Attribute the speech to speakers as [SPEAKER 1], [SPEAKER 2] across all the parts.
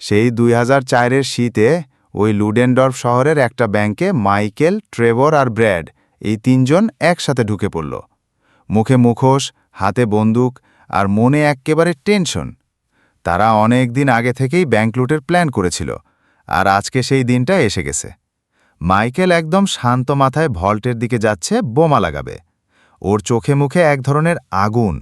[SPEAKER 1] সেই দুই হাজার চারের শীতে ওই লুডেনডর্ফ শহরের একটা ব্যাংকে মাইকেল, ট্রেভর আর ব্র্যাড এই তিনজন একসাথে ঢুকে পড়ল। মুখে মুখোশ, হাতে বন্দুক আর মনে এক্কেবারে টেনশন। তারা অনেক দিন আগে থেকেই ব্যাংক লুটের প্ল্যান করেছিল আর আজকে সেই দিনটা এসে গেছে। মাইকেল একদম শান্ত মাথায় ভল্টের দিকে যাচ্ছে, বোমা লাগাবে। ওর চোখে মুখে এক ধরনের আগুন।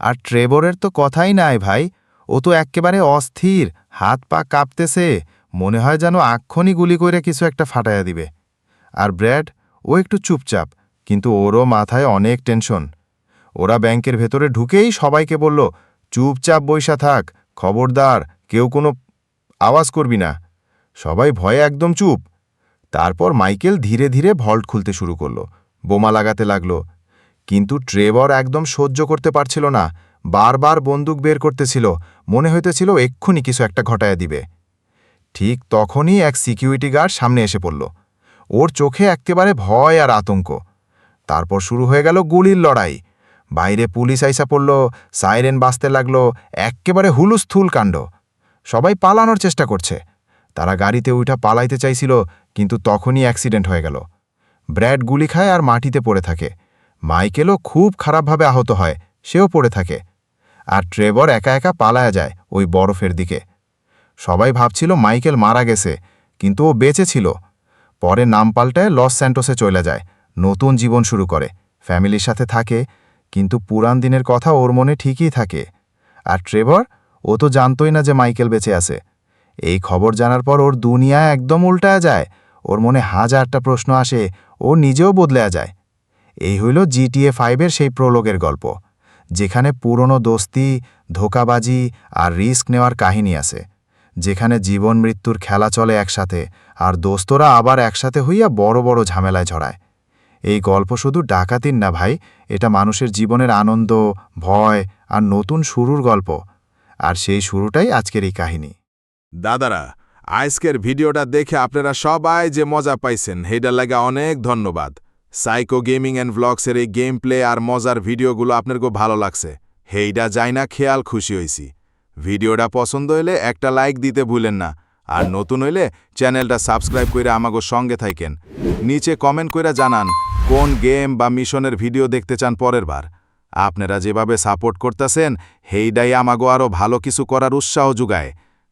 [SPEAKER 1] আর ট্রেবরের তো কথাই নাই ভাই ও তো এক্কেবারে অস্থির, হাত পা কাঁপতেছে, মনে হয় যেন আক্ষণি গুলি করে কিছু একটা ফাটাইয়া দিবে। আর ব্র্যাড, ও একটু চুপচাপ, কিন্তু ওরও মাথায় অনেক টেনশন। ওরা ব্যাংকের ভেতরে ঢুকেই সবাইকে বলল, চুপচাপ বইসা থাক, খবরদার, কেউ কোনো আওয়াজ করবি না। সবাই ভয়ে একদম চুপ। তারপর মাইকেল ধীরে ধীরে ভল্ট খুলতে শুরু করল, বোমা লাগাতে লাগল। কিন্তু ট্রেভর একদম সহ্য করতে পারছিল না বারবার বন্দুক বের করতেছিল, মনে হইতেছিল এক্ষুনি কিছু একটা ঘটায়া দিবে। ঠিক তখনই এক সিকিউরিটি গার্ড সামনে এসে পড়ল। ওর চোখে একেবারে ভয় আর আতঙ্ক। তারপর শুরু হয়ে গেল গুলির লড়াই। বাইরে পুলিশ আইসা পড়ল, সাইরেন বাজতে লাগল, এক্কেবারে হুলুস্থুল কাণ্ড। সবাই পালানোর চেষ্টা করছে। তারা গাড়িতে উঠা পালাইতে চাইছিল, কিন্তু তখনই অ্যাক্সিডেন্ট হয়ে গেল। ব্র্যাড গুলি খায় আর মাটিতে পড়ে থাকে। মাইকেলও খুব খারাপভাবে আহত হয়, সেও পড়ে থাকে। আর ট্রেভর একা একা পালায়া যায় ওই বরফের দিকে। সবাই ভাবছিল মাইকেল মারা গেছে, কিন্তু ও বেঁচে ছিল। পরে নাম পাল্টায় লস স্যান্টোসে চলে যায়, নতুন জীবন শুরু করে। ফ্যামিলির সাথে থাকে, কিন্তু পুরান দিনের কথা ওর মনে ঠিকই থাকে। আর ট্রেভর, ও তো জানতই না যে মাইকেল বেঁচে আছে। এই খবর জানার পর ওর দুনিয়া একদম উল্টায়া যায়। ওর মনে হাজারটা প্রশ্ন আসে, ও নিজেও বদলেয়া যায়। এই হইল জিটিএ ফাইভের সেই প্রলোগের গল্প। যেখানে পুরনো দোস্তি, ধোকাবাজি আর রিস্ক নেওয়ার কাহিনী আছে। যেখানে জীবন মৃত্যুর খেলা চলে একসাথে আর দোস্তরা আবার একসাথে হইয়া বড় বড় ঝামেলায় জড়ায় এই গল্প শুধু ডাকাতির না ভাই, এটা মানুষের জীবনের আনন্দ, ভয় আর নতুন শুরুর গল্প। আর সেই শুরুটাই আজকের এই কাহিনী।
[SPEAKER 2] দাদারা, আজকের ভিডিওটা দেখে আপনারা সবাই যে মজা পাইছেন হেডার লাগা অনেক ধন্যবাদ। সাইকো গেমিং অ্যান্ড ভ্লগসের এই গেম প্লে আর মজার ভিডিওগুলো আপনার ভালো লাগছে। হেইডা যাই না, খেয়াল খুশি হইছি। ভিডিওটা পছন্দ হইলে একটা লাইক দিতে ভুলেন না। আর নতুন হইলে চ্যানেলটা সাবস্ক্রাইব করে আমাগো সঙ্গে থাকেন নিচে কমেন্ট করে জানান, কোন গেম বা মিশনের ভিডিও দেখতে চান পরের বার? আপনারা যেভাবে সাপোর্ট করতেছেন, হেইডাই আমাগো আরও ভালো কিছু করার উৎসাহ যোগায়।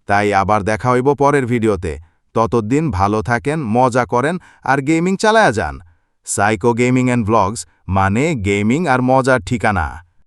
[SPEAKER 2] তাই আবার দেখা হইব পরের ভিডিওতে। ততদিন ভালো থাকেন, মজা করেন, আর গেমিং চালায়া যান। সাইকো গেমিং অ্যান্ড ভ্লগস মানে গেমিং আর মজার ঠিকানা।